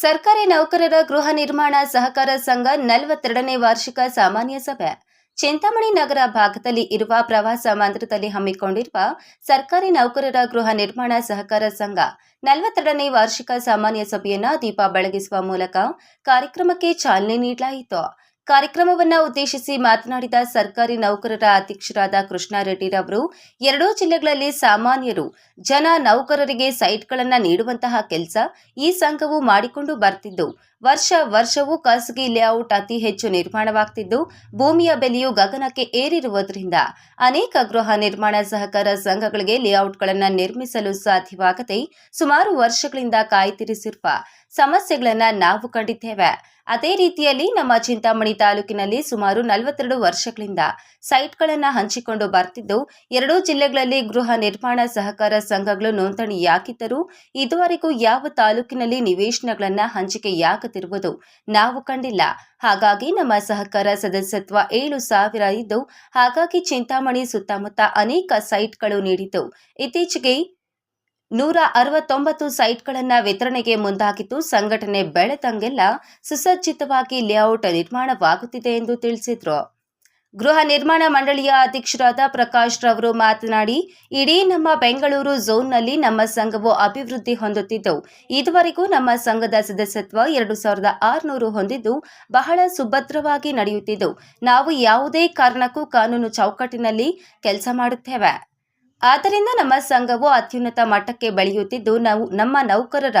ಸರ್ಕಾರಿ ನೌಕರರ ಗೃಹ ನಿರ್ಮಾಣ ಸಹಕಾರ ಸಂಘ ನಲವತ್ತೆರಡನೇ ವಾರ್ಷಿಕ ಸಾಮಾನ್ಯ ಸಭೆ. ಚಿಂತಾಮಣಿ ನಗರ ಭಾಗದಲ್ಲಿ ಇರುವ ಪ್ರವಾಸ ಮಂದಿರದಲ್ಲಿ ಹಮ್ಮಿಕೊಂಡಿರುವ ಸರ್ಕಾರಿ ನೌಕರರ ಗೃಹ ನಿರ್ಮಾಣ ಸಹಕಾರ ಸಂಘ ನಲವತ್ತೆರಡನೇ ವಾರ್ಷಿಕ ಸಾಮಾನ್ಯ ಸಭೆಯನ್ನ ದೀಪ ಬೆಳಗಿಸುವ ಮೂಲಕ ಕಾರ್ಯಕ್ರಮಕ್ಕೆ ಚಾಲನೆ ನೀಡಲಾಯಿತು. ಕಾರ್ಯಕ್ರಮವನ್ನು ಉದ್ದೇಶಿಸಿ ಮಾತನಾಡಿದ ಸರ್ಕಾರಿ ನೌಕರರ ಅಧ್ಯಕ್ಷರಾದ ಕೃಷ್ಣಾರೆಡ್ಡಿರವರು, ಎರಡೂ ಜಿಲ್ಲೆಗಳಲ್ಲಿ ಸಾಮಾನ್ಯರು ಜನ ನೌಕರರಿಗೆ ಸೈಟ್ಗಳನ್ನು ನೀಡುವಂತಹ ಕೆಲಸ ಈ ಸಂಘವು ಮಾಡಿಕೊಂಡು ಬರ್ತಿದ್ದು. ವರ್ಷ ವರ್ಷವೂ ಖಾಸಗಿ ಲೇಔಟ್ ಅತಿ ಹೆಚ್ಚು ನಿರ್ಮಾಣವಾಗ್ತಿದ್ದು, ಭೂಮಿಯ ಬೆಲೆಯು ಗಗನಕ್ಕೆ ಏರಿರುವುದರಿಂದ ಅನೇಕ ಗೃಹ ನಿರ್ಮಾಣ ಸಹಕಾರ ಸಂಘಗಳಿಗೆ ಲೇಔಟ್ಗಳನ್ನು ನಿರ್ಮಿಸಲು ಸಾಧ್ಯವಾಗದೆ ಸುಮಾರು ವರ್ಷಗಳಿಂದ ಕಾಯ್ದಿರಿಸಿರುವ ಸಮಸ್ಯೆಗಳನ್ನು ನಾವು ಕಂಡಿದ್ದೇವೆ. ಅದೇ ರೀತಿಯಲ್ಲಿ ನಮ್ಮ ಚಿಂತಾಮಣಿ ತಾಲೂಕಿನಲ್ಲಿ ಸುಮಾರು ನಲವತ್ತೆರಡು ವರ್ಷಗಳಿಂದ ಸೈಟ್ಗಳನ್ನು ಹಂಚಿಕೊಂಡು ಬರ್ತಿದ್ದು, ಎರಡೂ ಜಿಲ್ಲೆಗಳಲ್ಲಿ ಗೃಹ ನಿರ್ಮಾಣ ಸಹಕಾರ ಸಂಘಗಳು ನೋಂದಣಿಯಾಗಿದ್ದರೂ, ಇದುವರೆಗೂ ಯಾವ ತಾಲೂಕಿನಲ್ಲಿ ನಿವೇಶನಗಳನ್ನು ಹಂಚಿಕೆಯಾಗದಿರುವುದು ನಾವು ಕಂಡಿಲ್ಲ. ಹಾಗಾಗಿ ನಮ್ಮ ಸಹಕಾರ ಸದಸ್ಯತ್ವ ಏಳು ಸಾವಿರ ಇದ್ದು, ಹಾಗಾಗಿ ಚಿಂತಾಮಣಿ ಸುತ್ತಮುತ್ತ ಅನೇಕ ಸೈಟ್ಗಳು ನೀಡಿತು. ಇತ್ತೀಚೆಗೆ ನೂರ ಅರವತ್ತೊಂಬತ್ತು ಸೈಟ್ಗಳನ್ನು ವಿತರಣೆಗೆ ಮುಂದಾಗಿದ್ದು, ಸಂಘಟನೆ ಬೆಳೆದಂಗೆಲ್ಲ ಸುಸಜ್ಜಿತವಾಗಿ ಲೇಔಟ್ ನಿರ್ಮಾಣವಾಗುತ್ತಿದೆ ಎಂದು ತಿಳಿಸಿದರು. ಗೃಹ ನಿರ್ಮಾಣ ಮಂಡಳಿಯ ಅಧ್ಯಕ್ಷರಾದ ಪ್ರಕಾಶ್ ರವರು ಮಾತನಾಡಿ, ಇಡೀ ನಮ್ಮ ಬೆಂಗಳೂರು ಝೋನ್ನಲ್ಲಿ ನಮ್ಮ ಸಂಘವು ಅಭಿವೃದ್ಧಿ ಹೊಂದುತ್ತಿದ್ದು, ಇದುವರೆಗೂ ನಮ್ಮ ಸಂಘದ ಸದಸ್ಯತ್ವ ಎರಡು ಸಾವಿರದ ಆರುನೂರು ಹೊಂದಿದ್ದು, ಬಹಳ ಸುಭದ್ರವಾಗಿ ನಡೆಯುತ್ತಿದ್ದು, ನಾವು ಯಾವುದೇ ಕಾರಣಕ್ಕೂ ಕಾನೂನು ಚೌಕಟ್ಟಿನಲ್ಲಿ ಕೆಲಸ ಮಾಡುತ್ತೇವೆ. ಆದ್ದರಿಂದ ನಮ್ಮ ಸಂಘವು ಅತ್ಯುನ್ನತ ಮಟ್ಟಕ್ಕೆ ಬೆಳೆಯುತ್ತಿದ್ದು, ನಾವು ನಮ್ಮ ನೌಕರರ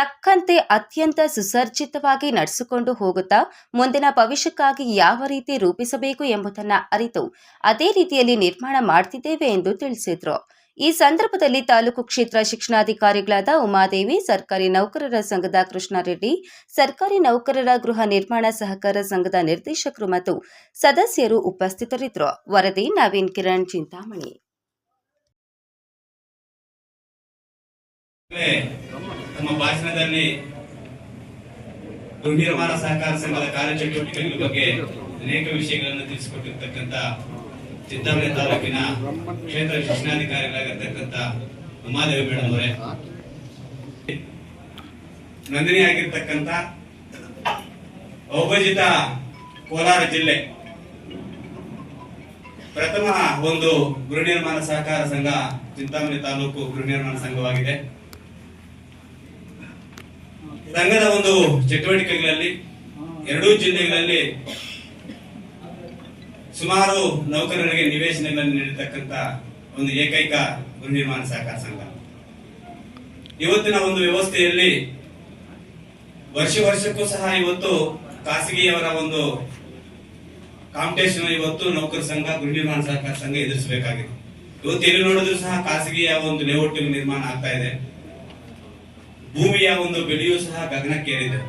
ತಕ್ಕಂತೆ ಅತ್ಯಂತ ಸುಸರ್ಜಿತವಾಗಿ ನಡೆಸಿಕೊಂಡು ಹೋಗುತ್ತಾ ಮುಂದಿನ ಭವಿಷ್ಯಕ್ಕಾಗಿ ಯಾವ ರೀತಿ ರೂಪಿಸಬೇಕು ಎಂಬುದನ್ನು ಅರಿತು ಅದೇ ರೀತಿಯಲ್ಲಿ ನಿರ್ಮಾಣ ಮಾಡ್ತಿದ್ದೇವೆ ಎಂದು ತಿಳಿಸಿದರು. ಈ ಸಂದರ್ಭದಲ್ಲಿ ತಾಲೂಕು ಕ್ಷೇತ್ರ ಶಿಕ್ಷಣಾಧಿಕಾರಿಗಳಾದ ಉಮಾದೇವಿ, ಸರ್ಕಾರಿ ನೌಕರರ ಸಂಘದ ಕೃಷ್ಣಾರೆಡ್ಡಿ, ಸರ್ಕಾರಿ ನೌಕರರ ಗೃಹ ನಿರ್ಮಾಣ ಸಹಕಾರ ಸಂಘದ ನಿರ್ದೇಶಕರು ಮತ್ತು ಸದಸ್ಯರು ಉಪಸ್ಥಿತರಿದ್ದರು. ವರದಿ ನವೀನ್ ಕಿರಣ್, ಚಿಂತಾಮಣಿ. ತಮ್ಮ ಭಾಷಣದಲ್ಲಿ ಗೃಹ ನಿರ್ಮಾಣ ಸಹಕಾರ ಸಂಘದ ಕಾರ್ಯಚಟುವಟಿಕೆಗಳ ಬಗ್ಗೆ ಅನೇಕ ವಿಷಯಗಳನ್ನು ತಿಳಿಸಿಕೊಟ್ಟಿರ್ತಕ್ಕಂಥ ಚಿಂತಾಮಣಿ ತಾಲೂಕಿನ ಕ್ಷೇತ್ರ ಶಿಕ್ಷಣಾಧಿಕಾರಿಗಳಾಗಿರ್ತಕ್ಕಂಥ ಉಮಾದೇವಿ ಮೇಡಮ್ ಅವರೇ. ನೋಂದಣಿಯಾಗಿರ್ತಕ್ಕಂಥ ಕೋಲಾರ ಜಿಲ್ಲೆ ಪ್ರಥಮ ಒಂದು ಗೃಹ ನಿರ್ಮಾಣ ಸಹಕಾರ ಸಂಘ ಚಿಂತಾಮಣಿ ತಾಲೂಕು ಗೃಹ ನಿರ್ಮಾಣ ಸಂಘವಾಗಿದೆ. ಸಂಘದ ಒಂದು ಚಟುವಟಿಕೆಗಳಲ್ಲಿ, ಎರಡೂ ಜಿಲ್ಲೆಗಳಲ್ಲಿ ಸುಮಾರು ನೌಕರರಿಗೆ ನಿವೇಶನಗಳನ್ನು ನೀಡತಕ್ಕಂತ ಒಂದು ಏಕೈಕ ಗೃಹ ನಿರ್ಮಾಣ ಸಹಕಾರ ಸಂಘ. ಇವತ್ತಿನ ಒಂದು ವ್ಯವಸ್ಥೆಯಲ್ಲಿ ವರ್ಷ ವರ್ಷಕ್ಕೂ ಸಹ ಇವತ್ತು ಖಾಸಗಿಯವರ ಒಂದು ಕಾಂಪಿಟೇಷನ್ ಇವತ್ತು ನೌಕರ ಸಂಘ, ಗೃಹ ನಿರ್ಮಾಣ ಸಹಕಾರ ಸಂಘ ಎದುರಿಸಬೇಕಾಗಿದೆ. ಇವತ್ತು ಎಲ್ಲಿ ನೋಡಿದ್ರು ಸಹ ಖಾಸಗಿಯ ಒಂದು ಲೇಔಟ್ ನಿರ್ಮಾಣ ಆಗ್ತಾ ಇದೆ. ಭೂಮಿಯ ಒಂದು ಬೆಲೆಯೂ ಸಹ ಗಗನಕ್ಕೇರಿದೆ.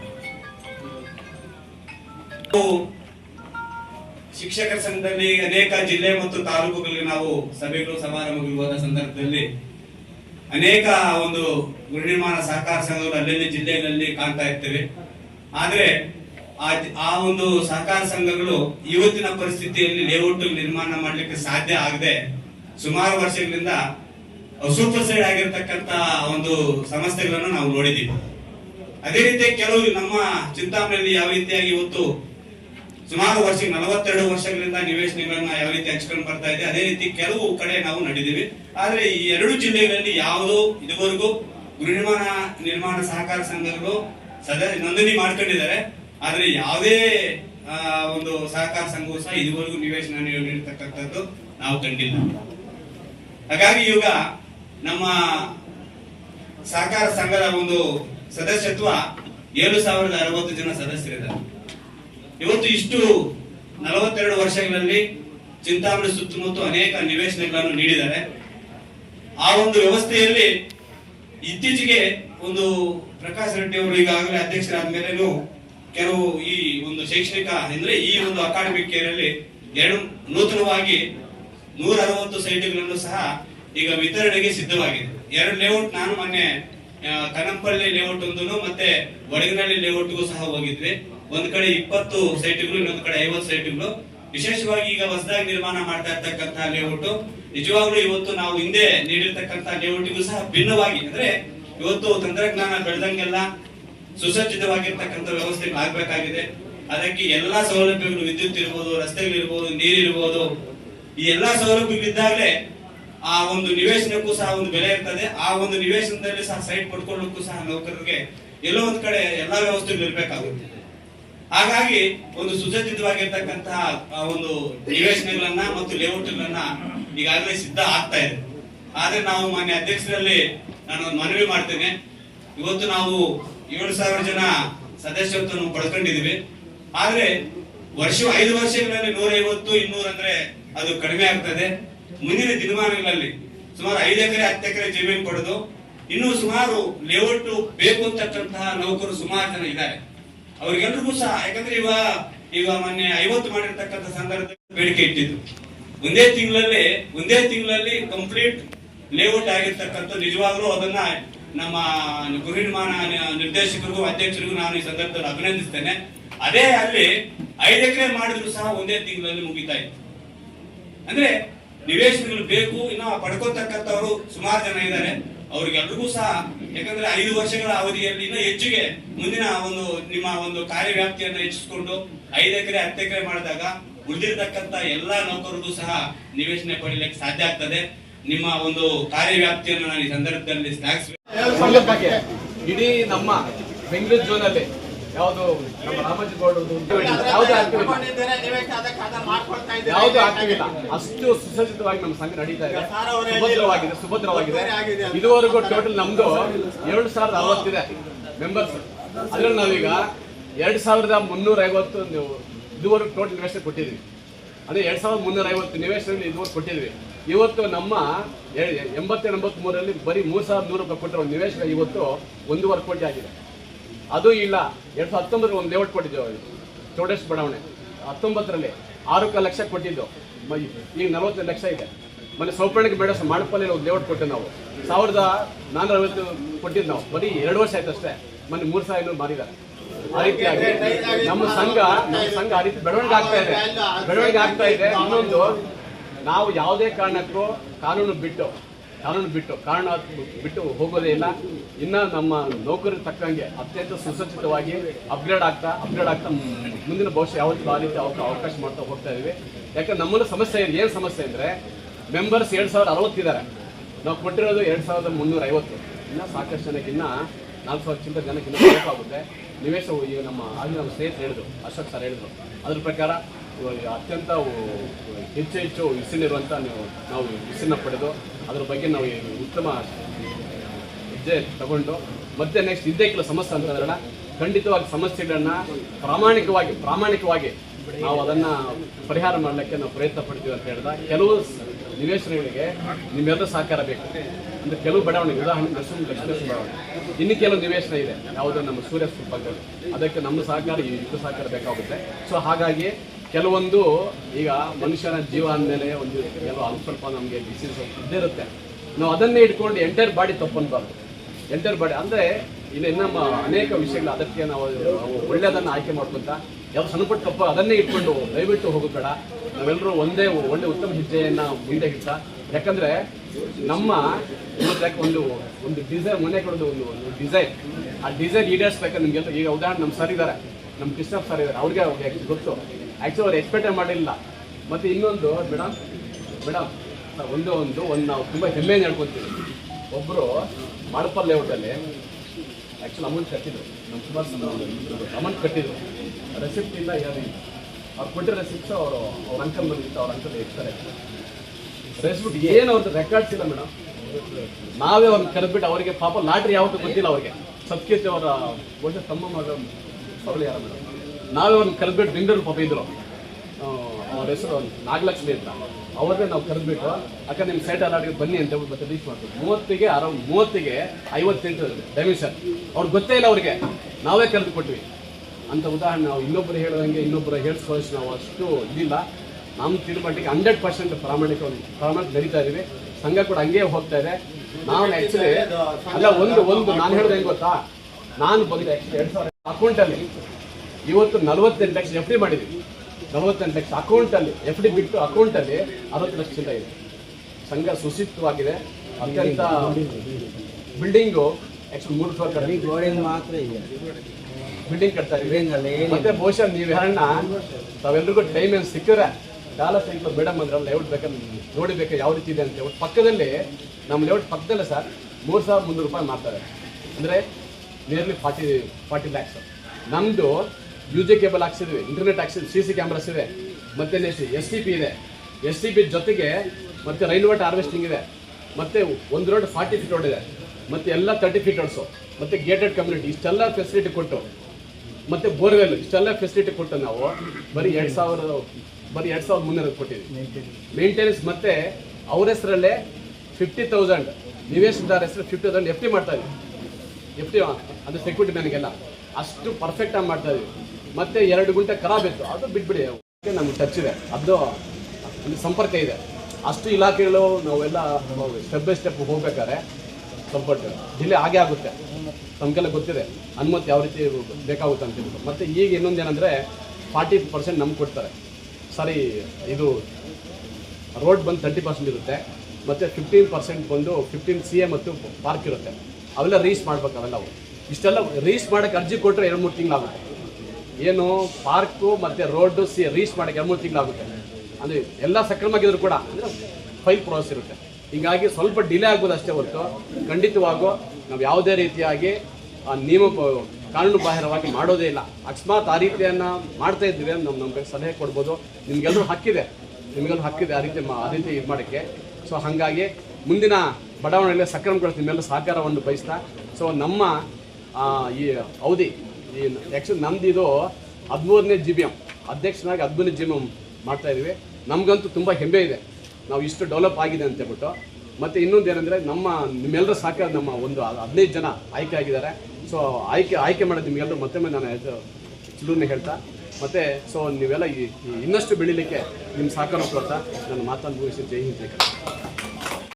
ಶಿಕ್ಷಕರ ಸಂಘದಲ್ಲಿ ಅನೇಕ ಜಿಲ್ಲೆ ಮತ್ತು ತಾಲೂಕುಗಳಲ್ಲಿ ನಾವು ಸಭೆಗಳು, ಸಮಾರಂಭಗಳು ಹೋದ ಸಂದರ್ಭದಲ್ಲಿ ಅನೇಕ ಒಂದು ನಿರ್ಮಾಣ ಸಹಕಾರ ಸಂಘಗಳು ಅಲ್ಲಲ್ಲಿ ಜಿಲ್ಲೆಗಳಲ್ಲಿ ಕಾಣ್ತಾ ಇರ್ತೇವೆ. ಆದ್ರೆ ಆ ಒಂದು ಸಹಕಾರ ಸಂಘಗಳು ಇವತ್ತಿನ ಪರಿಸ್ಥಿತಿಯಲ್ಲಿ ಲೇಔಟ್ ನಿರ್ಮಾಣ ಮಾಡ್ಲಿಕ್ಕೆ ಸಾಧ್ಯ ಆಗದೆ ಸುಮಾರು ವರ್ಷಗಳಿಂದ ಸೂಪರ್ ಸೈಡ್ ಆಗಿರ್ತಕ್ಕಂತ ಒಂದು ಸಮಸ್ಯೆಗಳನ್ನು ನಾವು ನೋಡಿದ್ದೀವಿ. ಅದೇ ರೀತಿ ಕೆಲವು ನಮ್ಮ ಚಿಂತಾಮಣಿಯಲ್ಲಿ ಯಾವ ರೀತಿಯಾಗಿ ಇವತ್ತು ಸುಮಾರು ವರ್ಷ, ನಲವತ್ತೆರಡು ವರ್ಷಗಳಿಂದ ನಿವೇಶನಗಳನ್ನ ಯಾವ ರೀತಿ ಹಂಚ್ಕೊಂಡು ಬರ್ತಾ ಇದೆ, ಅದೇ ರೀತಿ ಕೆಲವು ಕಡೆ ನಾವು ನಡೆದಿವಿ. ಆದ್ರೆ ಈ ಎರಡು ಜಿಲ್ಲೆಗಳಲ್ಲಿ ಯಾವುದೋ ಇದುವರೆಗೂ ಗೃಹ ನಿರ್ಮಾಣ ಸಹಕಾರ ಸಂಘಗಳು ಸದಾ ನೋಂದಣಿ ಮಾಡ್ಕೊಂಡಿದ್ದಾರೆ. ಆದ್ರೆ ಯಾವುದೇ ಒಂದು ಸಹಕಾರ ಸಂಘವು ಸಹ ಇದುವರೆಗೂ ನಿವೇಶನ ನೀಡಿರ್ತಕ್ಕಂಥದ್ದು ನಾವು ಕಂಡಿಲ್ಲ. ಹಾಗಾಗಿ ಈಗ ನಮ್ಮ ಸಹಕಾರ ಸಂಘದ ಒಂದು ಸದಸ್ಯತ್ವ ಏಳು ಸಾವಿರದ ಅರವತ್ತು ಜನ ಸದಸ್ಯರಿದ್ದಾರೆ. ಇವತ್ತು ಇಷ್ಟು ನಲವತ್ತೆರಡು ವರ್ಷಗಳಲ್ಲಿ ಚಿಂತಾಮಣಿ ಸುತ್ತಮುತ್ತ ಅನೇಕ ನಿವೇಶನಗಳನ್ನು ನೀಡಿದ್ದಾರೆ. ಆ ಒಂದು ವ್ಯವಸ್ಥೆಯಲ್ಲಿ ಇತ್ತೀಚೆಗೆ ಒಂದು ಪ್ರಕಾಶ್ ರೆಡ್ಡಿ ಅವರು ಈಗಾಗಲೇ ಅಧ್ಯಕ್ಷರಾದ ಮೇಲೇನು ಕೆಲವು ಈ ಒಂದು ಶೈಕ್ಷಣಿಕ ಅಂದ್ರೆ ಈ ಒಂದು ಅಕಾಡೆಮಿಕ್ ಕೇರಲ್ಲಿ ಎರಡು ನೂತನವಾಗಿ ನೂರ ಅರವತ್ತು ಸೈಟ್ಗಳನ್ನು ಸಹ ಈಗ ವಿತರಣೆಗೆ ಸಿದ್ಧವಾಗಿದೆ. ಎರಡು ಲೇಔಟ್ ನಾನು ಮೊನ್ನೆ ಕನಂಪಲ್ಲಿ ಲೇಔಟ್ ಒಂದು ಮತ್ತೆ ವಡಗನಹಳ್ಳಿ ಲೇಔಟ್ಗೂ ಸಹ ಹೋಗಿದ್ವಿ. ಒಂದ್ ಕಡೆ ಇಪ್ಪತ್ತು ಸೈಟ್ಗಳು ಇನ್ನೊಂದು ಕಡೆ ಐವತ್ತು ಸೈಟ್ಗಳು ವಿಶೇಷವಾಗಿ ಈಗ ಹೊಸದಾಗಿ ನಿರ್ಮಾಣ ಮಾಡ್ತಾ ಇರ್ತಕ್ಕಂತಹ ಲೇಔಟ್ ನಿಜವಾಗ್ಲೂ ಇವತ್ತು ನಾವು ಹಿಂದೆ ನೀಡಿರ್ತಕ್ಕಂತಹ ಲೇಔಟ್ಗೂ ಸಹ ಭಿನ್ನವಾಗಿ, ಅಂದ್ರೆ ಇವತ್ತು ತಂತ್ರಜ್ಞಾನ ಬೆಳೆದಂಗೆಲ್ಲ ಸುಸಜ್ಜಿತವಾಗಿರ್ತಕ್ಕಂಥ ವ್ಯವಸ್ಥೆಗಳು ಆಗ್ಬೇಕಾಗಿದೆ. ಅದಕ್ಕೆ ಎಲ್ಲಾ ಸೌಲಭ್ಯಗಳು ವಿದ್ಯುತ್ ಇರ್ಬೋದು, ರಸ್ತೆಗಳಿರ್ಬೋದು, ನೀರಿರ್ಬೋದು, ಈ ಎಲ್ಲಾ ಸೌಲಭ್ಯಗಳಿದ್ದಾಗಲೇ ಆ ಒಂದು ನಿವೇಶನಕ್ಕೂ ಸಹ ಒಂದು ಬೆಲೆ ಇರ್ತದೆ. ಆ ಒಂದು ನಿವೇಶನದಲ್ಲಿ ಸಹ ಸೈಟ್ ಪಡ್ಕೊಳ್ಳೋಕ್ಕೂ ಸಹ ನೌಕರರಿಗೆ ಎಲ್ಲೋ ಒಂದ್ ಕಡೆ ಎಲ್ಲಾ ವ್ಯವಸ್ಥೆಗಳು ಇರ್ಬೇಕಾಗುತ್ತೆ. ಹಾಗಾಗಿ ಒಂದು ಸುಸಜ್ಜಿತವಾಗಿರ್ತಕ್ಕಂತಹ ಒಂದು ನಿವೇಶನಗಳನ್ನ ಮತ್ತು ಲೇಔಟ್ಗಳನ್ನ ಈಗಾಗಲೇ ಸಿದ್ಧ ಆಗ್ತಾ ಇದೆ. ಆದ್ರೆ ನಾವು ಮಾನ್ಯ ಅಧ್ಯಕ್ಷರಲ್ಲಿ ನಾನು ಒಂದು ಮನವಿ ಮಾಡ್ತೇನೆ. ಇವತ್ತು ನಾವು ಏಳು ಸಾವಿರ ಜನ ಸದಸ್ಯತ್ವವನ್ನು ಪಡ್ಕೊಂಡಿದೀವಿ ಆದ್ರೆ ವರ್ಷ ಐದು ವರ್ಷಗಳಲ್ಲಿ ನೂರ ಐವತ್ತು ಇನ್ನೂರು ಅಂದ್ರೆ ಅದು ಕಡಿಮೆ ಆಗ್ತದೆ. ಮುಂದಿನ ದಿನಮಾನಗಳಲ್ಲಿ ಸುಮಾರು ಐದು ಎಕರೆ, ಹತ್ತು ಎಕರೆ ಜಮೀನು ಪಡೆದು ಇನ್ನೂ ಸುಮಾರು ಲೇಔಟ್ ಬೇಕು ಅಂತಕ್ಕಂತಹ ನೌಕರು ಸುಮಾರು ಜನ ಇದ್ದಾರೆ. ಅವ್ರಿಗೆಲ್ರಿಗೂ ಸಹ, ಯಾಕಂದ್ರೆ ಇವ ಈಗ ಮೊನ್ನೆ ಐವತ್ತು ಮಾಡಿರ್ತಕ್ಕಂಥ ಸಂದರ್ಭದಲ್ಲಿ ಬೇಡಿಕೆ ಇಟ್ಟಿದ್ರು. ಒಂದೇ ತಿಂಗಳಲ್ಲಿ ಒಂದೇ ತಿಂಗಳಲ್ಲಿ ಕಂಪ್ಲೀಟ್ ಲೇಔಟ್ ಆಗಿರ್ತಕ್ಕಂಥ ನಿಜವಾಗ್ಲೂ ಅದನ್ನ ನಮ್ಮ ಗೃಹ ನಿರ್ಮಾಣ ನಿರ್ದೇಶಕರಿಗೂ, ಅಧ್ಯಕ್ಷರಿಗೂ ನಾನು ಈ ಸಂದರ್ಭದಲ್ಲಿ ಅಭಿನಂದಿಸ್ತೇನೆ. ಅದೇ ಅಲ್ಲಿ ಐದು ಎಕರೆ ಮಾಡಿದ್ರು ಸಹ ಒಂದೇ ತಿಂಗಳಲ್ಲಿ ಮುಗಿತಾ ಇತ್ತು. ಅಂದ್ರೆ ನಿವೇಶನಗಳು ಬೇಕು, ಇನ್ನು ಪಡ್ಕೋತಕ್ಕಂಥವ್ರು ಸುಮಾರು ಜನ ಇದ್ದಾರೆ ಅವ್ರಿಗೆಲ್ರಿಗೂ ಸಹ, ಯಾಕಂದ್ರೆ ಐದು ವರ್ಷಗಳ ಅವಧಿಯಲ್ಲಿ ಇನ್ನೂ ಹೆಚ್ಚಿಗೆ ಮುಂದಿನ ಒಂದು ನಿಮ್ಮ ಒಂದು ಕಾರ್ಯವ್ಯಾಪ್ತಿಯನ್ನು ಹೆಚ್ಚಿಸಿಕೊಂಡು ಐದು ಎಕರೆ, ಹತ್ತು ಎಕರೆ ಮಾಡಿದಾಗ ಉಳಿದಿರ್ತಕ್ಕಂಥ ಎಲ್ಲಾ ನೌಕರರಿಗೂ ಸಹ ನಿವೇಶನ ಪಡೀಲಿಕ್ಕೆ ಸಾಧ್ಯ ಆಗ್ತದೆ. ನಿಮ್ಮ ಒಂದು ಕಾರ್ಯವ್ಯಾಪ್ತಿಯನ್ನು ನಾನು ಈ ಸಂದರ್ಭದಲ್ಲಿ ಇಡೀ ನಮ್ಮ ಬೆಂಗಳೂರು ಝೋನ್ ಅಲ್ಲಿ ಯಾವುದು ನಮ್ಮ ರಾಮೋಜಿ ಗೌಡ ಯಾವ್ದು ಆಗ್ತಿಲ್ಲ ಅಷ್ಟು ಸುಸಜ್ಜಿತವಾಗಿ ನಮ್ಮ ಸಂಘ ನಡೀತಾ ಇದೆ. ಸುಭದ್ರವಾಗಿದೆ ಸುಭದ್ರವಾಗಿದೆ. ಇದುವರೆಗೂ ಟೋಟಲ್ ನಮ್ದು ಎರಡು ಸಾವಿರದ ಅರವತ್ತಿದೆ. ಮೆಂಬರ್ಸ್ ಅದ್ರಲ್ಲಿ ನಾವೀಗ ಎರಡ್ ಸಾವಿರದ ಮುನ್ನೂರ ಐವತ್ತು ನೀವು ಇದುವರೆಗೂ ಟೋಟಲ್ ನಿವೇಶನ ಕೊಟ್ಟಿದ್ದೀವಿ. ಅದೇ ಎರಡ್ ಸಾವಿರದ ಮುನ್ನೂರ ಐವತ್ತು ನಿವೇಶನ ಇದುವರೆಗೂ ಕೊಟ್ಟಿದ್ವಿ ಇವತ್ತು ನಮ್ಮ ಎ- ಎಂಬತ್ತು ಎಂಬತ್ತ್ ಮೂರರಲ್ಲಿ ಬರೀ ಮೂರು ಸಾವಿರದ ನೂರು ರೂಪಾಯಿ ಕೊಟ್ಟಿರೋ ನಿವೇಶನ ಇವತ್ತು ಒಂದೂವರೆ ಕೋಟಿ ಆಗಿದೆ. ಅದು ಇಲ್ಲ. ಎರಡ್ ಸಾವಿರದ ಹತ್ತೊಂಬತ್ತರಲ್ಲಿ ಒಂದು ಲೇಔಟ್ ಕೊಟ್ಟಿದ್ದೆವು ಚೌಡೇಶ್ ಬಡಾವಣೆ. ಹತ್ತೊಂಬತ್ತರಲ್ಲಿ ಆರು ಲಕ್ಷ ಕೊಟ್ಟಿದ್ದು. ಈಗ ನಲವತ್ತೈದು ಲಕ್ಷ ಇದೆ. ಮನೆ ಸೌಪರ್ಣಕ್ಕೆ ಬೇಡ ಮಾಡಪಲ್ಲಿ ಒಂದು ಲೇಔಟ್ ಕೊಟ್ಟೆ ನಾವು. ಸಾವಿರದ ನಾನ್ನೂರ ಐವತ್ತು ಕೊಟ್ಟಿದ್ದು ನಾವು. ಬರೀ ಎರಡು ವರ್ಷ ಆಯ್ತು ಅಷ್ಟೇ. ಮೊನ್ನೆ ಮೂರು ಸಾವಿರ ಮಾರಿದ್ದಾರೆ ಆ ರೀತಿಯಾಗಿ ನಮ್ಮ ಸಂಘ ನಮ್ಮ ಸಂಘ ಆ ರೀತಿ ಬೆಳವಣಿಗೆ ಆಗ್ತಾ ಇದೆ. ಬೆಳವಣಿಗೆ ಆಗ್ತಾ ಇದೆ. ಇನ್ನೊಂದು, ನಾವು ಯಾವುದೇ ಕಾರಣಕ್ಕೂ ಕಾನೂನು ಬಿಟ್ಟು ಕಾನೂನು ಬಿಟ್ಟು ಕಾರಣ ಬಿಟ್ಟು ಹೋಗೋದೇ ಇಲ್ಲ. ಇನ್ನು ನಮ್ಮ ನೌಕರರು ತಕ್ಕಂಗೆ ಅತ್ಯಂತ ಸುಸಜ್ಜಿತವಾಗಿ ಅಪ್ಗ್ರೇಡ್ ಆಗ್ತಾ ಅಪ್ಗ್ರೇಡ್ ಆಗ್ತಾ ಮುಂದಿನ ಭವಿಷ್ಯ ಯಾವತ್ತೂ ಆ ರೀತಿ ಅವಕ- ಅವಕಾಶ ಮಾಡ್ತಾ ಹೋಗ್ತಾ ಇದ್ದೀವಿ ಯಾಕಂದ್ರೆ ನಮ್ಮಲ್ಲಿ ಸಮಸ್ಯೆ ಇದೆ. ಏನು ಸಮಸ್ಯೆ ಅಂದರೆ ಮೆಂಬರ್ಸ್ ಎರಡು ಸಾವಿರದ ಅರವತ್ತಿದ್ದಾರೆ. ನಾವು ಕೊಟ್ಟಿರೋದು ಎರಡು ಸಾವಿರದ ಮುನ್ನೂರ ಐವತ್ತು ಇನ್ನೂ ಸಾಕಷ್ಟು ಜನಕ್ಕೆ ಇನ್ನ ನಾಲ್ಕು ಸಾವಿರ ಚಿಲ್ಲರೆ ಜನಕ್ಕೆ ಇನ್ನೂ ಬೇಕಾಗುತ್ತೆ. ನಿವೇಶ ಈಗ ನಮ್ಮ ಆಗಿನ ನಮ್ಮ ಸ್ನೇಹಿತರು ಹೇಳಿದ್ರು, ಅಶೋಕ್ ಸರ್ ಹೇಳಿದ್ರು. ಅದ್ರ ಪ್ರಕಾರ ಅತ್ಯಂತ ಹೆಚ್ಚು ಹೆಚ್ಚು ಉಸಿರಿರುವಂಥ ನೀವು, ನಾವು ಉಸಿರನ್ನ ಪಡೆದು ಅದ್ರ ಬಗ್ಗೆ ನಾವು ಉತ್ತಮ ಹೆಜ್ಜೆ ತಗೊಂಡು ಮತ್ತೆ ನೆಕ್ಸ್ಟ್ ಇದ್ದೇ ಕೆಲವು ಸಮಸ್ಯೆ ಅಂತಂದ್ರಲ್ಲ ಖಂಡಿತವಾಗಿ ಸಮಸ್ಯೆಗಳನ್ನ ಪ್ರಾಮಾಣಿಕವಾಗಿ ಪ್ರಾಮಾಣಿಕವಾಗಿ ನಾವು ಅದನ್ನ ಪರಿಹಾರ ಮಾಡಲಿಕ್ಕೆ ನಾವು ಪ್ರಯತ್ನ ಪಡ್ತೀವಿ ಅಂತ ಹೇಳಿದ. ಕೆಲವು ನಿವೇಶನಗಳಿಗೆ ನಿಮ್ಮೆಲ್ಲ ಸಹಕಾರ ಬೇಕು. ಅಂದ್ರೆ ಕೆಲವು ಬಡಾವಣೆ, ಉದಾಹರಣೆ ಇನ್ನು ಕೆಲವು ನಿವೇಶನ ಇದೆ. ಯಾವುದೋ ನಮ್ಮ ಸೂರ್ಯ ಸ್ವಲ್ಪ ಅದಕ್ಕೆ ನಮ್ಮ ಸಹಕಾರ, ಈ ಸಹಕಾರ ಬೇಕಾಗುತ್ತೆ. ಸೊ ಹಾಗಾಗಿ ಕೆಲವೊಂದು ಈಗ ಮನುಷ್ಯನ ಜೀವ ಅಂದಮೇಲೆ ಒಂದು ಕೆಲವು ಅಲ್ಪ ಸ್ವಲ್ಪ ನಮಗೆ ಡಿಸೀಸ್ ಇದ್ದೇ ಇರುತ್ತೆ. ನಾವು ಅದನ್ನೇ ಇಟ್ಕೊಂಡು ಎಂಟೈರ್ ಬಾಡಿ ತಪ್ಪನ್ಬಾರ್ದು. ಎಂಟೈರ್ ಬಾಡಿ ಅಂದರೆ ಇಲ್ಲಿ ನಮ್ಮ ಅನೇಕ ವಿಷಯಗಳು ಅದಕ್ಕೆ ನಾವು ಒಳ್ಳೆಯದನ್ನು ಆಯ್ಕೆ ಮಾಡ್ಕೊಂತ ಯಾವ ಸಣ್ಣ ಪುಟ್ಟ ತಪ್ಪು ಅದನ್ನೇ ಇಟ್ಕೊಂಡು ದಯವಿಟ್ಟು ಹೋಗಬೇಡ. ಬೇಡ ನಾವೆಲ್ಲರೂ ಒಂದೇ ಒಳ್ಳೆ ಉತ್ತಮ ಹೆಜ್ಜೆಯನ್ನು ಮುಂದೆ ಇಡ್ತಾ. ಯಾಕಂದರೆ ನಮ್ಮ ಒಂದು ಒಂದು ಡಿಸೈನ್ ಮನೆ ಕೊಡೋದು ಒಂದು ಒಂದು ಡಿಸೈನ್ ಆ ಡಿಸೈನ್ ಈಡೇರಿಸ್ಬೇಕಂದ್ರೆ ನಿಮಗೆಲ್ಲ ಈಗ ಉದಾಹರಣೆ ನಮ್ಮ ಸರ್ ಇದ್ದಾರೆ ನಮ್ಮ ಕೃಷ್ಣಪ್ಪ ಸರ್ ಇದ್ದಾರೆ ಅವ್ರಿಗೆ ಅವ್ರಿಗೆ ಗೊತ್ತು. ಆ್ಯಕ್ಚುಲಿ ಅವ್ರು ಎಕ್ಸ್ಪೆಕ್ಟೇ ಮಾಡಿಲ್ಲ. ಮತ್ತೆ ಇನ್ನೊಂದು ಮೇಡಮ್ ಮೇಡಮ್ ಒಂದು ಒಂದು ಒಂದು ನಾವು ತುಂಬ ಹೆಮ್ಮೆಯಿಂದ ಹೇಳ್ಕೊತೀವಿ. ಒಬ್ಬರು ಮಾಡಪಲ್ ಲೇಔಟಲ್ಲಿ ಆ್ಯಕ್ಚುಲಿ ಅಮೌಂಟ್ ಕಟ್ಟಿದ್ರು. ನಮ್ಮ ಸುಮಾರು ಅಮೌಂಟ್ ಕಟ್ಟಿದ್ರು. ರೆಸಿಪ್ಟ್ ಇಲ್ಲ ಯಾರು ಅವ್ರು ಕೊಟ್ಟಿರೋ ರೆಸಿಪ್ಟ್ಸ್ ಅವರು, ಅವ್ರ ಅಂಕಲ್ ಬಂದಿತ್ತು, ಅವ್ರ ಅಂಕಲ್ ಇರ್ತಾರೆ ರೆಸಿಪ್ಟ್ ಏನು ಅವ್ರದ್ದು ರೆಕಾರ್ಡ್ಸ್ ಇಲ್ಲ ಮೇಡಮ್ ನಾವೇ ಅವ್ರನ್ನ ಕರೆದ್ಬಿಟ್ಟು ಅವರಿಗೆ ಪಾಪ ಲಾಟ್ರಿ ಯಾವತ್ತೂ ಗೊತ್ತಿಲ್ಲ ಅವ್ರಿಗೆ. ಸತ್ಕೇಶ್ ಅವರ ಬಹುಶಃ ತಮ್ಮ ಮಗ ಅವಳು ಯಾರು ಮೇಡಮ್ ನಾವೇ ಒಂದು ಕರೆದ್ಬಿಟ್ಟು ಬೆಂಗಳೂರು ಪಾಪ ಇದ್ರು ಅವ್ರ ಹೆಸರು ನಾಗಲಕ್ಷ್ಮಿ ಅಂತ. ಅವ್ರನ್ನೇ ನಾವು ಕರೆದ್ಬಿಟ್ಟು, ಅಕ್ಕ ನಿಮ್ಮ ಸೈಟ್ ಅಲಾಟ್ಗೆ ಬನ್ನಿ ಅಂತ ಹೇಳ್ಬಿಟ್ಟು ಮತ್ತೆ ರೀಚ್ ಮಾಡ್ತೀವಿ ಮೂವತ್ತಿಗೆ ಅರೌಂಡ್ ಮೂವತ್ತಿಗೆ ಐವತ್ತೆಂಟು ಡೈಮೆನ್ಷನ್ ಅವ್ರಿಗೆ ಗೊತ್ತೇ ಇಲ್ಲ ಅವ್ರಿಗೆ. ನಾವೇ ಕರೆದು ಕೊಟ್ವಿ ಅಂತ ಉದಾಹರಣೆ ನಾವು ಇನ್ನೊಬ್ಬರು ಹೇಳಿದಂಗೆ ಇನ್ನೊಬ್ಬರು ಹೇಳಿಸ್ಕೊಳ್ಳೋಷ್ಟು ನಾವು ಅಷ್ಟು ಇದಿಲ್ಲ. ನಮ್ಮ ತಿರುಮಟ್ಟಿಗೆ ಹಂಡ್ರೆಡ್ ಪರ್ಸೆಂಟ್ ಪ್ರಾಮಾಣಿಕ ಪ್ರಾಮಾಣಿಕ ನಡೀತಾ ಇದೀವಿ ಸಂಘ ಕೂಡ ಹಂಗೆ ಹೋಗ್ತಾ ಇದೆ. ನಾವು ಆ್ಯಕ್ಚುಲಿ ಅಲ್ಲ, ಒಂದು ಒಂದು ನಾನು ಹೇಳಿದೆ ಗೊತ್ತಾ? ನಾನು ಬಂದೆ, ಎರಡು ಸಾವಿರ ಅಕೌಂಟಲ್ಲಿ. ಇವತ್ತು ನಲವತ್ತೆಂಟು ಲಕ್ಷ ಎಫ್ ಡಿ ಮಾಡಿದ್ದೀವಿ. ನಲವತ್ತೆಂಟು ಲಕ್ಷ ಅಕೌಂಟಲ್ಲಿ ಎಫ್ ಡಿ ಬಿಟ್ಟು ಅಕೌಂಟಲ್ಲಿ ಅರವತ್ತು ಲಕ್ಷ ಚಿಲ್ಲರೆ ಇದೆ. ಸಂಘ ಸುಸಿಪ್ತವಾಗಿದೆ ಅತ್ಯಂತ ಬಿಲ್ಡಿಂಗು ಆ್ಯಕ್ಚುಲಿ ಮೂರು ಫ್ಲೋರ್ ಕಟ್ಟಿ ಮಾತ್ರ ಇದೆ. ಬಿಲ್ಡಿಂಗ್ ಕಟ್ತಾರೆ ಮತ್ತೆ ಬಹುಶಃ ನೀವು ಯಾರನ್ನ ತಾವೆಲ್ರಿಗೂ ಟೈಮ್ ಏನು ಸಿಕ್ಕರೆ ಡಾಲರ್ ಸೈಕ್ಲು ಮೇಡಮ್ ಅಂದ್ರೆ ಲೇಔಟ್ ಬೇಕಂತ ನೋಡಿ ಬೇಕಾ ಯಾವ ರೀತಿ ಇದೆ ಅಂತ ಲೇಔಟ್ ಪಕ್ಕದಲ್ಲಿ ನಮ್ಮ ಲೇಔಟ್ ಪಕ್ಕದಲ್ಲೇ ಸರ್ ಮೂರು ಸಾವಿರದ ಮುನ್ನೂರು ರೂಪಾಯಿ ಮಾಡ್ತಾರೆ ಅಂದರೆ ನಿಯರ್ಲಿ ಫಾರ್ಟಿ ಫಾರ್ಟಿ ಲ್ಯಾಕ್ಸ್ ನಮ್ಮದು ಯು ಜೆ ಕೇಬಲ್ ಹಾಕ್ಸಿದ್ವಿ ಇಂಟರ್ನೆಟ್ ಹಾಕ್ಸಿದ್ವಿ ಸಿ ಸಿ ಕ್ಯಾಮ್ರಾಸ್ ಇದೆ ಮತ್ತೆ ಎಸ್ ಟಿ ಪಿ ಇದೆ. ಎಸ್ ಟಿ ಪಿ ಜೊತೆಗೆ ಮತ್ತೆ ರೈನ್ ವಾಟರ್ ಹಾರ್ವೆಸ್ಟಿಂಗ್ ಇದೆ. ಮತ್ತೆ ಒಂದು ರೋಡ್ ಫಾರ್ಟಿ ಫೀಟ್ ರೋಡ್ ಇದೆ. ಮತ್ತೆ ಎಲ್ಲ ತರ್ಟಿ ಫೀಟ್ ರೋಡ್ಸು ಮತ್ತೆ ಗೇಟೆಡ್ ಕಮ್ಯುನಿಟಿ ಇಷ್ಟೆಲ್ಲ ಫೆಸಿಲಿಟಿ ಕೊಟ್ಟು, ಮತ್ತೆ ಬೋರ್ವೆಲ್, ಇಷ್ಟೆಲ್ಲ ಫೆಸಿಲಿಟಿ ಕೊಟ್ಟು ನಾವು ಬರೀ ಎರಡು ಸಾವಿರ ಬರೀ ಎರಡು ಸಾವಿರದ ಮುನ್ನೂರು ಕೊಟ್ಟಿದ್ವಿ. ಮೇಂಟೆನೆನ್ಸ್ ಮತ್ತೆ ಅವ್ರ ಹೆಸರಲ್ಲೇ ಫಿಫ್ಟಿ ತೌಸಂಡ್ ನಿವೇಶನದಾರ ಹೆಸರು ಫಿಫ್ಟಿ ತೌಸಂಡ್ ಎಫ್ ಟಿ ಮಾಡ್ತಾ ಇದ್ವಿ. ಎಫ್ ಟಿ ಅಂದರೆ ಸೆಕ್ಯೂರಿಟಿ ಮ್ಯಾನಿಗೆಲ್ಲ ಅಷ್ಟು ಪರ್ಫೆಕ್ಟಾಗಿ ಮಾಡ್ತಾ ಇದ್ವಿ ಮತ್ತೆ ಎರಡು ಗುಂಟೆ ಖರಾಬ್ ಇತ್ತು ಅದು ಬಿಟ್ಬಿಡಿ. ನಮ್ಗೆ ಟಚ್ ಇದೆ. ಅದು ಸಂಪರ್ಕ ಇದೆ. ಅಷ್ಟು ಇಲಾಖೆಗಳು ನಾವೆಲ್ಲ ಸ್ಟೆಪ್ ಬೈ ಸ್ಟೆಪ್ ಹೋಗ್ಬೇಕಾದ್ರೆ ಸ್ವಲ್ಪ ಡಿಲೇ ಆಗೇ ಆಗುತ್ತೆ. ನಮಗೆಲ್ಲ ಗೊತ್ತಿದೆ. ಅನುಮತಿ ಯಾವ ರೀತಿ ಬೇಕಾಗುತ್ತೆ ಅಂತ ಹೇಳ್ಬಿಟ್ಟು. ಮತ್ತೆ ಈಗ ಇನ್ನೊಂದು ಏನಂದರೆ ಫಾರ್ಟಿ ಪರ್ಸೆಂಟ್ ನಮ್ಗೆ ಕೊಡ್ತಾರೆ. ಸರಿ, ಇದು ರೋಡ್ ಬಂದು ತರ್ಟಿ ಪರ್ಸೆಂಟ್ ಇರುತ್ತೆ. ಮತ್ತು ಫಿಫ್ಟೀನ್ ಪರ್ಸೆಂಟ್ ಬಂದು ಫಿಫ್ಟೀನ್ ಸಿ ಎ ಮತ್ತು ಪಾರ್ಕ್ ಇರುತ್ತೆ. ಅವೆಲ್ಲ ರೀಚ್ ಮಾಡ್ಬೇಕು ಅವೆಲ್ಲ ಅವು ಇಷ್ಟೆಲ್ಲ ರೀಚ್ ಮಾಡೋಕ್ಕೆ ಅರ್ಜಿ ಕೊಟ್ಟರೆ ಎರಡು ಮೂರು ತಿಂಗಳಾಗುತ್ತೆ. ಏನು ಪಾರ್ಕು ಮತ್ತು ರೋಡು ಸಿ ರೀಚ್ ಮಾಡೋಕ್ಕೆ ಎರಡು ಮೂರು ತಿಂಗಳಾಗುತ್ತೆ. ಅಂದರೆ ಎಲ್ಲ ಸಕ್ರಮವಾಗಿದ್ರು ಕೂಡ ಅಂದರೆ ಫೈಲ್ ಪ್ರೋಸೆಸ್ ಇರುತ್ತೆ. ಹೀಗಾಗಿ ಸ್ವಲ್ಪ ಡಿಲೇ ಆಗ್ಬೋದು ಅಷ್ಟೇ ಹೊರತು. ಖಂಡಿತವಾಗೂ ನಾವು ಯಾವುದೇ ರೀತಿಯಾಗಿ ಆ ನಿಯಮ ಕಾನೂನು ಬಾಹಿರವಾಗಿ ಮಾಡೋದೇ ಇಲ್ಲ. ಅಕಸ್ಮಾತ್ ಆ ರೀತಿಯನ್ನು ಮಾಡ್ತಾ ಇದ್ದೀವಿ ನಮ್ಮ ನಮಗೆ ಸಲಹೆ ಕೊಡ್ಬೋದು. ನಿಮಗೆಲ್ಲರೂ ಹಕ್ಕಿದೆ. ನಿಮಗೆಲ್ಲರೂ ಹಕ್ಕಿದೆ ಆ ರೀತಿ ಆ ರೀತಿ ಇದು ಮಾಡೋಕ್ಕೆ. ಸೊ ಹಾಗಾಗಿ ಮುಂದಿನ ಬಡಾವಣೆಯಲ್ಲಿ ಸಕ್ರಮಗಳು ನಿಮ್ಮೆಲ್ಲ ಸಹಕಾರವನ್ನು ಬಯಸ್ತಾ. ಸೊ ನಮ್ಮ ಈ ಅವಧಿ ಈ ಆ್ಯಕ್ಚುಲಿ ನಮ್ದು ಇದು ಹದಿಮೂರನೇ ಜಿ ಬಿ ಎಂ ಅಧ್ಯಕ್ಷನಾಗಿ ಹದಿಮೂರನೇ ಜಿ ಬಿ ಎಂ ಮಾಡ್ತಾ ಇದ್ದೀವಿ. ನಮಗಂತೂ ತುಂಬ ಹೆಮ್ಮೆ ಇದೆ. ನಾವು ಇಷ್ಟು ಡೆವಲಪ್ ಆಗಿದೆ ಅಂತ ಹೇಳ್ಬಿಟ್ಟು. ಮತ್ತು ಇನ್ನೊಂದು ಏನಂದರೆ ನಮ್ಮ ನಿಮ್ಮೆಲ್ಲರ ಸಾಕ ನಮ್ಮ ಒಂದು ಹದಿನೈದು ಜನ ಆಯ್ಕೆ ಆಗಿದ್ದಾರೆ. ಸೊ ಆಯ್ಕೆ ಆಯ್ಕೆ ಮಾಡೋದು ನಿಮಗೆಲ್ಲರೂ ಮತ್ತೊಮ್ಮೆ ನಾನು ಚಿಲೂರ್ನ ಹೇಳ್ತಾ. ಮತ್ತು ಸೊ ನೀವೆಲ್ಲ ಈ ಇನ್ನಷ್ಟು ಬೆಳಿಲಿಕ್ಕೆ ನಿಮ್ಮ ಸಹಕಾರ ಕೊಡ್ತಾ. ನನ್ನ ಮಾತನ್ನು ಮುಗಿಸಿ. ಜೈ ಹಿಂದ್, ಜೈ